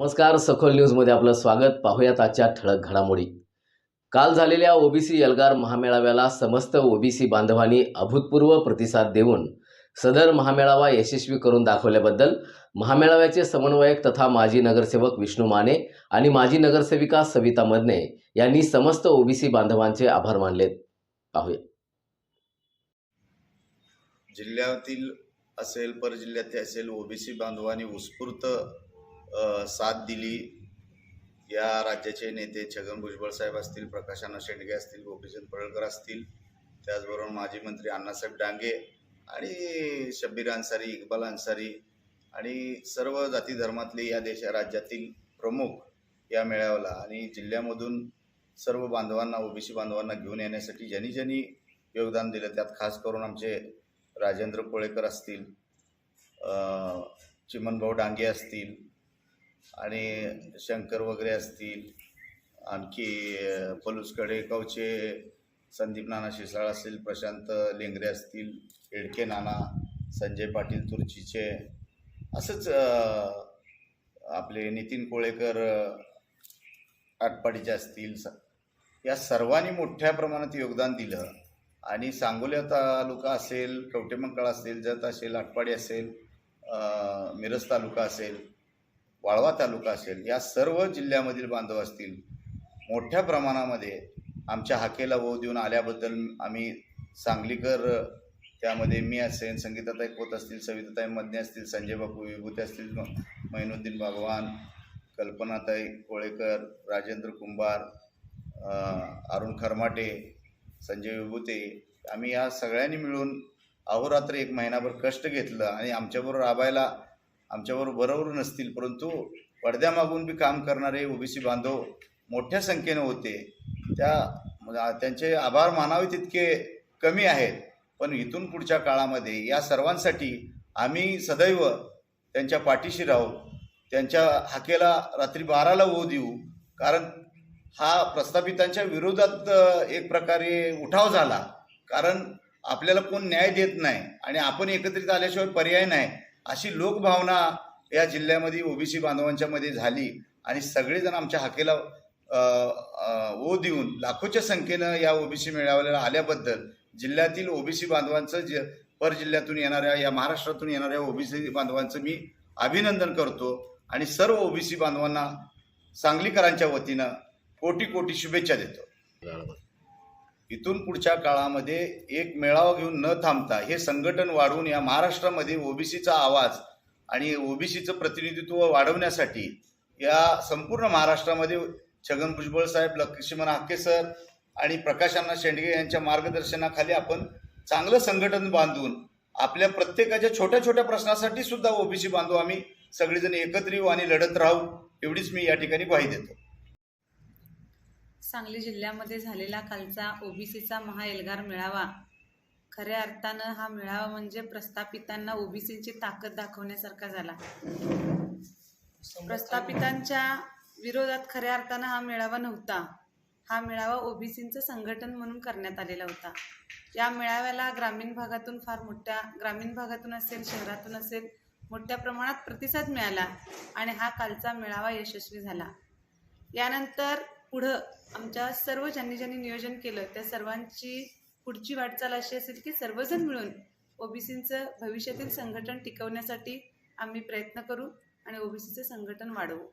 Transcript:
नमस्कार सखोल न्यूजमध्ये आपलं स्वागत. पाहूयात आजच्या ठळक घडामोडी. काल झालेल्या ओबीसी एल्गार महामेळाव्याला समस्त ओबीसी बांधवांनी अभूतपूर्व प्रतिसाद देऊन सदर महामेळावा यशस्वी करून दाखवल्याबद्दल महामेळाव्याचे समन्वयक तथा माजी नगरसेवक विष्णू माने आणि माजी नगरसेविका सविता मदने यांनी समस्त ओबीसी बांधवांचे आभार मानलेत. पाहूया. जिल्ह्यातील असेल परजिल्ह्यातील असेल ओबीसी बांधवांनी उत्स्फूर्त साथ दिली. या राज्याचे नेते छगन भुजबळ साहेब असतील प्रकाशाना शेंडगे असतील गोपीचंद पडळकर असतील त्याचबरोबर माजी मंत्री अण्णासाहेब डांगे आणि शब्बीर अन्सारी इक्बाल अन्सारी आणि सर्व जाती धर्मातले या देशा राज्यातील प्रमुख या मेळाव्याला आणि जिल्ह्यामधून सर्व बांधवांना ओबीसी बांधवांना घेऊन येण्यासाठी ज्यांनी ज्यांनी योगदान दिलं त्यात खास करून आमचे राजेंद्र कोळेकर असतील चिमनभाऊ डांगे असतील आणि शंकर वगैरे असतील आणखी पलूसकडे कवचे संदीप नाना शिसाळ असतील प्रशांत लेंगरे असतील एडके नाना संजय पाटील तुर्चीचे असंच आपले नितीन कोळेकर आटपाडीचे असतील स- या सर्वांनी मोठ्या प्रमाणात योगदान दिलं. आणि सांगोल्या तालुका असेल कवटेमंकाळ असेल जत असेल आटपाडी असेल मिरज तालुका असेल वाळवा तालुका असेल या सर्व जिल्ह्यामधील बांधव असतील मोठ्या प्रमाणामध्ये आमच्या हाकेला वो देऊन आल्याबद्दल आम्ही सांगलीकर त्यामध्ये मी असेल संगीताताई खोत असतील सविताताई मदने असतील संजय बापू विभूते असतील मैनुद्दीन भगवान कल्पनाताई कोळेकर राजेंद्र कुंभार अरुण खरमाटे संजय विभूते आम्ही या सगळ्यांनी मिळून अहोरात्र एक महिनाभर कष्ट घेतलं आणि आमच्याबरोबर राबायला आमच्याबरोबर बरोबर नसतील परंतु पडद्यामागून बी काम करणारे ओबीसी बांधव मोठ्या संख्येनं होते. त्या त्यांचे आभार मानावे तितके कमी आहेत. पण इथून पुढच्या काळामध्ये या सर्वांसाठी आम्ही सदैव त्यांच्या पाठीशी राहू. त्यांच्या हाकेला रात्री बाराला होऊ देऊ. कारण हा प्रस्थापितांच्या विरोधात एक प्रकारे उठाव झाला. कारण आपल्याला कोण न्याय देत नाही आणि आपण एकत्रित आल्याशिवाय पर्याय नाही. अशी लोकभावना या जिल्ह्यामध्ये ओबीसी बांधवांच्या मध्ये झाली. आणि सगळेजण आमच्या हाकेला ओ देऊन लाखोच्या संख्येनं या ओबीसी मेळाव्याला आल्याबद्दल जिल्ह्यातील ओबीसी बांधवांचं ज पर जिल्ह्यातून येणाऱ्या या महाराष्ट्रातून येणाऱ्या ओबीसी बांधवांचं मी अभिनंदन करतो. आणि सर्व ओबीसी बांधवांना सांगलीकरांच्या वतीनं कोटी कोटी शुभेच्छा देतो. इथून पुढच्या काळामध्ये एक मेळावा घेऊन न थांबता हे संघटन वाढवून या महाराष्ट्रामध्ये ओबीसीचा आवाज आणि ओबीसीचं प्रतिनिधित्व वाढवण्यासाठी या संपूर्ण महाराष्ट्रामध्ये छगन भुजबळ साहेब लक्ष्मण हाके सर आणि प्रकाशांना शेंडगे यांच्या मार्गदर्शनाखाली आपण चांगलं संघटन बांधून आपल्या प्रत्येकाच्या छोट्या छोट्या प्रश्नासाठी सुद्धा ओबीसी बांधू आम्ही सगळेजण एकत्र येऊ आणि लढत राहू एवढीच मी या ठिकाणी ग्वाही देतो. सांगली जिल्ह्यामध्ये झालेला कालचा ओबीसीचा महाएल्गार मेळावा. खऱ्या अर्थानं हा मेळावा म्हणजे प्रस्थापितांना ओबीसीची ताकद दाखवण्यासारखा झाला. प्रस्थापितांच्या विरोधात खऱ्या अर्थानं हा मेळावा नव्हता. हा मेळावा ओबीसींचं संघटन म्हणून करण्यात आलेला होता. या मेळाव्याला ग्रामीण भागातून फार मोठ्या ग्रामीण भागातून असेल शहरातून असेल मोठ्या प्रमाणात प्रतिसाद मिळाला आणि हा कालचा मेळावा यशस्वी झाला. यानंतर पुढं आमच्या सर्व ज्यांनी ज्यांनी नियोजन केलं त्या सर्वांची पुढची वाटचाल अशी असेल की सर्वजण मिळून ओबीसींचं भविष्यातील संघटन टिकवण्यासाठी आम्ही प्रयत्न करू आणि ओबीसीचं संघटन वाढवू.